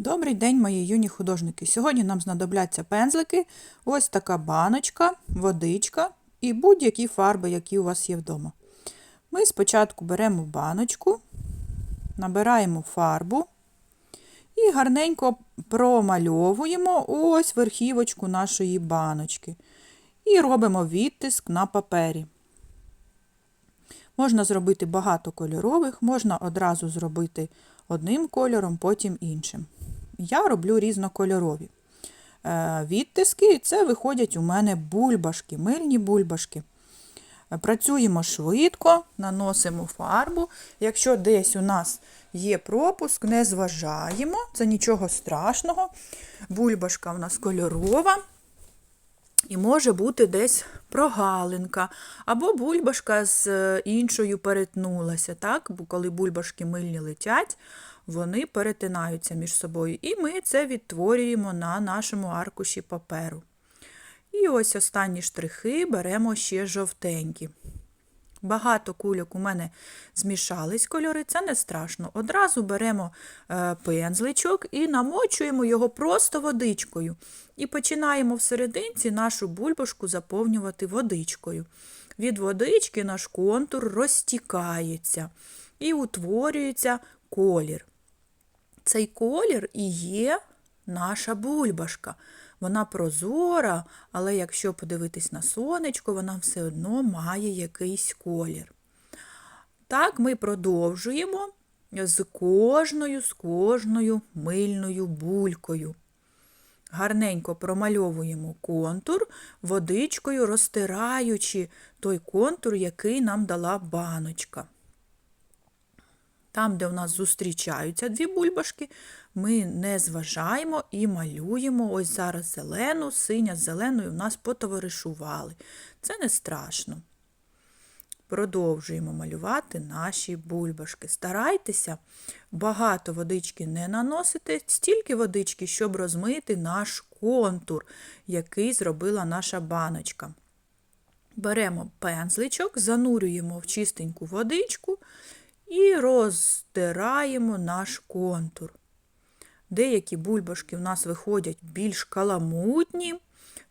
Добрий день, мої юні художники. Сьогодні нам знадобляться пензлики, ось така баночка, водичка і будь-які фарби, які у вас є вдома. Ми спочатку беремо баночку, набираємо фарбу і гарненько промальовуємо ось верхівочку нашої баночки. І робимо відтиск на папері. Можна зробити багато кольорових, можна одразу зробити одним кольором, потім іншим. Я роблю різнокольорові е, відтиски, і це виходять у мене бульбашки, мильні бульбашки. Е, Працюємо швидко, наносимо фарбу. Якщо десь у нас є пропуск, не зважаємо, це нічого страшного. Бульбашка у нас кольорова. І може бути десь прогалинка, або бульбашка з е, іншою перетнулася. так? Бо коли бульбашки мильні летять, вони перетинаються між собою. І ми це відтворюємо на нашому аркуші паперу. І ось останні штрихи беремо ще жовтенькі. Багато кульок у мене змішались кольори, це не страшно. Одразу беремо е, пензличок і намочуємо його просто водичкою. І починаємо всерединці нашу бульбашку заповнювати водичкою. Від водички наш контур розтікається і утворюється колір. Цей колір і є наша бульбашка. Вона прозора, але якщо подивитись на сонечко, вона все одно має якийсь колір. Так, ми продовжуємо з кожною, з кожною мильною булькою. Гарненько промальовуємо контур, водичкою розтираючи той контур, який нам дала баночка. Там, де у нас зустрічаються дві бульбашки, ми не зважаємо і малюємо. Ось зараз зелену, синя з зеленою у нас потоваришували. Це не страшно. Продовжуємо малювати наші бульбашки. Старайтеся багато водички не наносити, стільки водички, щоб розмити наш контур, який зробила наша баночка. Беремо пензличок, занурюємо в чистеньку водичку і роздираємо наш контур. Деякі бульбашки в нас виходять більш каламутні,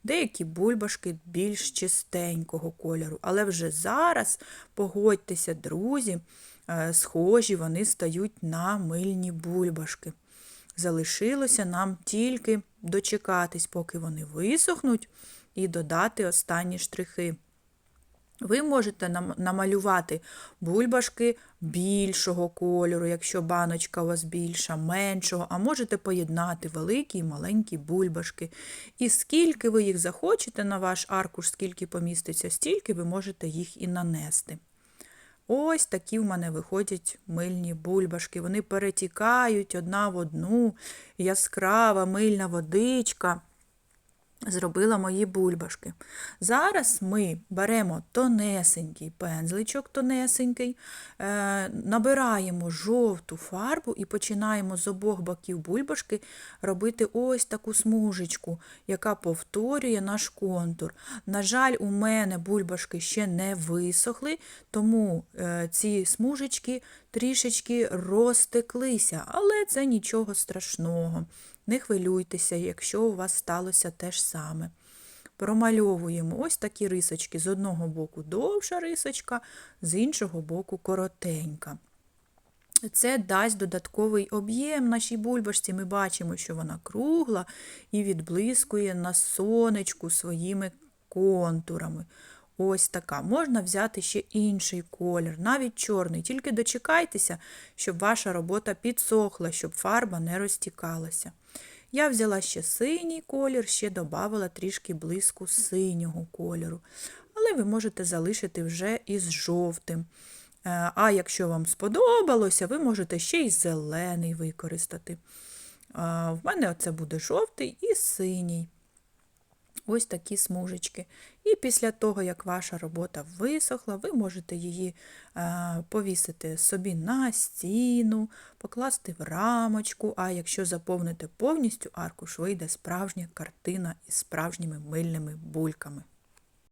деякі бульбашки більш чистенького кольору. Але вже зараз, погодьтеся, друзі, е, схожі вони стають на мильні бульбашки. Залишилося нам тільки дочекатись, поки вони висохнуть, і додати останні штрихи. Ви можете намалювати бульбашки більшого кольору, якщо баночка у вас більша, меншого, а можете поєднати великі і маленькі бульбашки. І скільки ви їх захочете на ваш аркуш, скільки поміститься, стільки ви можете їх і нанести. Ось такі в мене виходять мильні бульбашки. Вони перетікають одна в одну, яскрава мильна водичка зробила мої бульбашки. Зараз ми беремо тонесенький пензличок, тонесенький, е, набираємо жовту фарбу і починаємо з обох боків бульбашки робити ось таку смужечку, яка повторює наш контур. На жаль, у мене бульбашки ще не висохли, тому е, ці смужечки трішечки розтеклися, але це нічого страшного. Не хвилюйтеся, якщо у вас сталося те ж саме. Промальовуємо ось такі рисочки. З одного боку довша рисочка, з іншого боку коротенька. Це дасть додатковий об'єм нашій бульбашці. Ми бачимо, що вона кругла і відблискує на сонечку своїми контурами. Ось така. Можна взяти ще інший колір, навіть чорний. Тільки дочекайтеся, щоб ваша робота підсохла, щоб фарба не розтікалася. Я взяла ще синій колір, ще додала трішки блиску синього кольору. Але ви можете залишити вже із жовтим. Е, а якщо вам сподобалося, ви можете ще й зелений використати. В мене це буде жовтий і синій ось такі смужечки. І після того, як ваша робота висохла, ви можете її е, повісити собі на стіну, покласти в рамочку, а якщо заповните повністю аркуш, вийде справжня картина із справжніми мильними бульками.